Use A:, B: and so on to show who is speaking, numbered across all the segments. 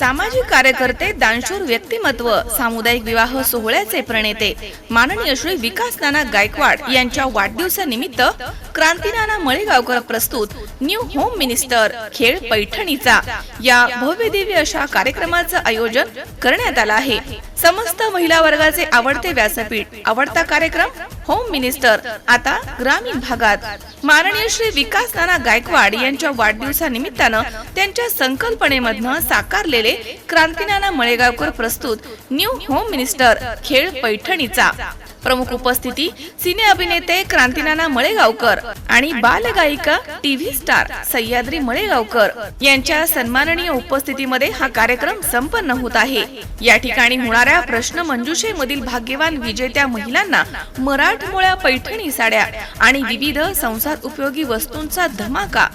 A: सामाजिक कार्यकर्ते दानशूर व्यक्तिमत्व सामुदायिक विवाह सोहळ्याचे प्रणेते माननीय श्री विकास नाना गायकवाड यांच्या वाढदिवसानिमित्त क्रांतीनाना मळेगावकर प्रस्तुत न्यू होम मिनिस्टर खेळ पैठणीचा. या भव्य दिव्य अशा कार्यक्रमाचं आयोजन करण्यात आलं आहे. समस्त महिला वर्गाचे आवडते व्यासपीठ आवडता कार्यक्रम होम मिनिस्टर आता ग्रामीण भागात. माननीय श्री विकास नाना गायकवाड यांच्या वाढदिवसानिमित्तानं त्यांच्या संकल्पनेमधनं साकारलेले क्रांतीनाना मळेगावकर प्रस्तुत न्यू होम मिनिस्टर खेळ पैठणीचा. प्रमुख उपस्थिती सिने अभिनेते क्रांतीनाना मळेगावकर आणि बालगायिका टीव्ही स्टार सह्याद्री मळेगावकर यांच्या सन्माननीय उपस्थितीमध्ये हा कार्यक्रम संपन्न होत आहे. या ठिकाणी होणाऱ्या प्रश्न मंजुषेमधील भाग्यवान विजेत्या महिलांना मराठमोळ्या पैठणी साड्या आणि विविध संसार उपयोगी वस्तूंचा धमाका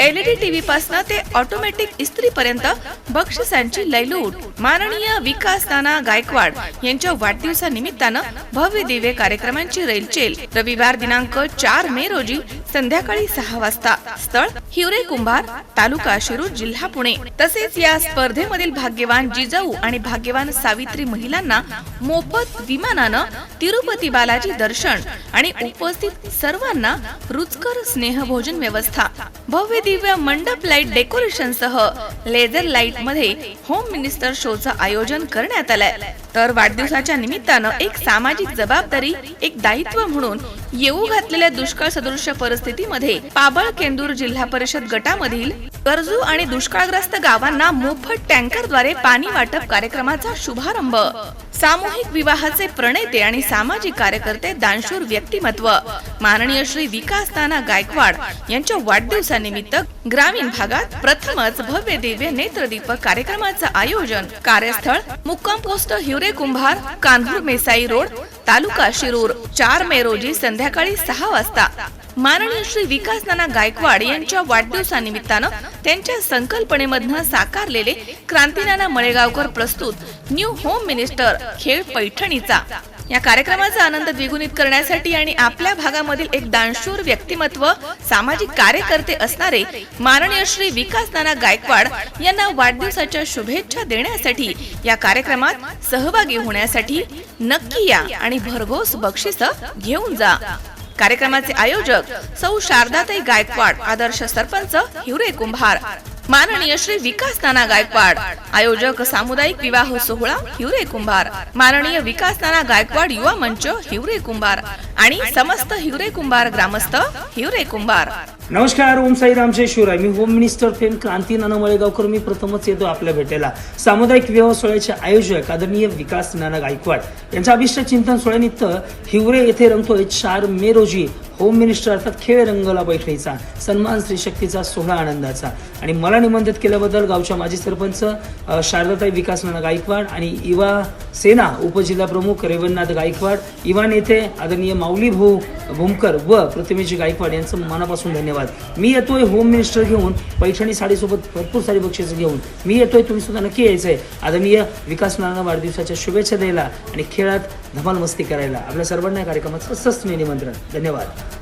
A: एलईडी टीव्ही पासून ते ऑटोमॅटिक इस्त्री पर्यंत बक्षिसांची लैलूट माननीय विकास नाना गायकवाड यांच्या वाढदिवसानिमित्तानं भव्य दिव्य कार्यक्रमांची रेलचेल. रविवार दिनांक चार मे रोजी संध्याकाळी सहा वाजता. स्थळ हिवरे कुंभार तालुका शिरूर जिल्हा पुणे. तसेच या स्पर्धेमधील भाग्यवान जिजाऊ आणि भाग्यवान सावित्री महिलांना मोफत विमानानं तिरुपती बालाजी दर्शन आणि उपस्थित सर्वांना रुचकर स्नेहभोजन व्यवस्था. भव्य दिव्य मंडप लाइट डेकोरेशन सह लेझर लाइटमध्ये होम मिनिस्टर शोचं आयोजन करण्यात आलंय. तर वाढदिवसाच्या निमित्तानं एक सामाजिक जबाबदारी एक दायित्व म्हणून येऊ घातलेल्या दुष्काळ सदृश्य परिस्थितीमध्ये पाबळ केंदूर जिल्हा परिषद गटामधील गरजू आणि दुष्काळग्रस्त गावांना मोफत टँकरद्वारे पाणी वाटप कार्यक्रमाचा शुभारंभ. सामूहिक विवाहाचे प्रणेते आणि सामाजिक कार्यकर्ते दानशूर व्यक्तिमत्व. माननीय श्री विकास ताना गायकवाड यांच्या वाढदिवसानिमित्त ग्रामीण भागात प्रथमच भव्य दिव्य नेत्रदीपक कार्यक्रमाचं आयोजन कार्यस्थळ मुक्काम पोस्ट हिवरे कुंभार कान्हूर मेसाई रोड तालुका शिरूर चार मे रोजी संध्याकाळी सहा वाजता. माननीय श्री विकास नाना गायकवाड यांच्या वाढदिवसानिमित्तानं त्यांच्या संकल्पनेमधनं साकारलेले क्रांतीनाना मळेगावकर प्रस्तुत न्यू होम मिनिस्टर खेळ पैठणीचा. या कार्यक्रमाचा आनंद द्विगुणित करण्यासाठी आणि आपल्या भागामधील एक दानशूर व्यक्तिमत्व सामाजिक कार्यकर्ते असणारे माननीय श्री विकास नाना गायकवाड यांना वाढदिवसाच्या शुभेच्छा देण्यासाठी या कार्यक्रमात सहभागी होण्यासाठी नक्की या आणि भरघोस बक्षिस घेऊन जा. कार्यक्रमाचे आयोजक सौ शारदाताई गायकवाड आदर्श सरपंच हिवरे कुंभार. माननीय श्री विकास नाना गायकवाड आयोजक सामुदायिक विवाह सोहळा हिवरे कुंभार. माननीय विकास नाना गायकवाड युवा मंच हिवरे कुंभार. आणि समस्त हिवरे कुंभार ग्रामस्थ हिवरे कुंभार.
B: नमस्कार ओम साई रामजय शिवराय. मी home minister fame Kranti Nana Malegaonkar मी प्रथमच येतो आपल्या भेटेला. सामुदायिक विवाह सोहळ्याचे आयोजक आदरणीय विकास नाना गायकवाड यांच्या अभिष्ट चिंतन सोहळ्यानिमित्त हिवरे येथे रंगतोय चार मे रोजी होम मिनिस्टर अर्थात खेळ रंगला बैठणीचा सन्मान श्रीशक्तीचा सोहळा आनंदाचा. आणि मला निमंत्रित केल्याबद्दल गावच्या माजी सरपंच शारदाताई विकास नाना गायकवाड आणि युवा सेना उपजिल्हा प्रमुख रेवणनाथ गायकवाड युवा नेते आदरणीय माऊली भाऊ भूमकर व प्रतिमेजी गायकवाड यांचं मनापासून धन्यवाद. मी येतोय होम मिनिस्टर घेऊन पैठणी साडीसोबत भरपूर सारी बक्षिसं घेऊन. मी येतोय तुम्ही सुद्धा नक्की यायचं आहे आदरणीय विकास नारायण वाढदिवसाच्या शुभेच्छा द्यायला आणि खेळात धमाल मस्ती करायला आपल्या सर्वांना या कार्यक्रमाचं सस्ने निमंत्रण. धन्यवाद.